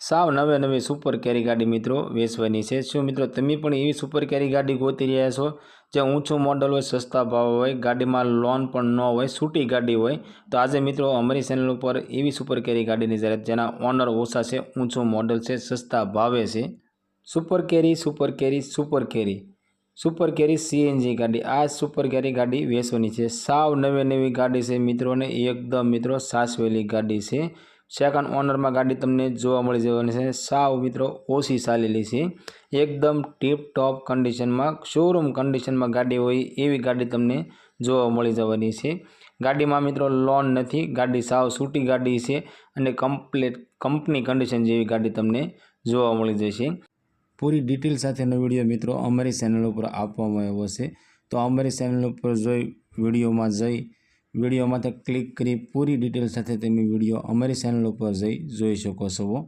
સાવ નવે નવી સુપર કેરી ગાડી મિત્રો વેચવાની છે. શું મિત્રો તમે પણ એવી સુપર કેરી ગાડી ગોતી રહ્યા છો? જે ઊંચું મોડલ હોય, સસ્તા ભાવ હોય, ગાડીમાં લોન પણ ન હોય છૂટી ગાડી હોય, તો આજે મિત્રો અમારી ચેનલ ઉપર એવી સુપર કેરી ગાડીની જાહેરાત જેના ઓનર ઓછા છે, ઊંચું મોડલ છે, સસ્તા ભાવે છે. Super carry super carry super carry super carry CNG ગાડી. આ સુપર કેરી ગાડી વેચવાની છે. સાવ નવી નવી ગાડી છે મિત્રોને. એકદમ મિત્રો સાસવેલી ગાડી છે. સેકન્ડ ઓનરમાં ગાડી તમને જોવા મળી જવાની છે. સાવ મિત્રો ઓછી ચાલેલી છે. એકદમ ટીપ ટોપ કન્ડિશનમાં શોરૂમ કન્ડિશનમાં ગાડી હોય એવી ગાડી તમને જોવા મળી જવાની છે. ગાડીમાં મિત્રો લોન નથી, ગાડી સાવ છૂટી ગાડી છે અને કમ્પ્લેટ કંપની કન્ડિશન જેવી ગાડી તમને જોવા મળી જશે. પૂરી ડિટેલ સાથેનો વીડિયો મિત્રો અમારી ચેનલ ઉપર આપવામાં આવ્યો છે. તો અમારી ચેનલ ઉપર જોઈ વિડીયોમાં જઈ વિડીયોમાં ક્લિક કરી પૂરી ડિટેલ સાથે તમે વીડિયો અમારી ચેનલ ઉપર જઈ જોઈ શકો છો.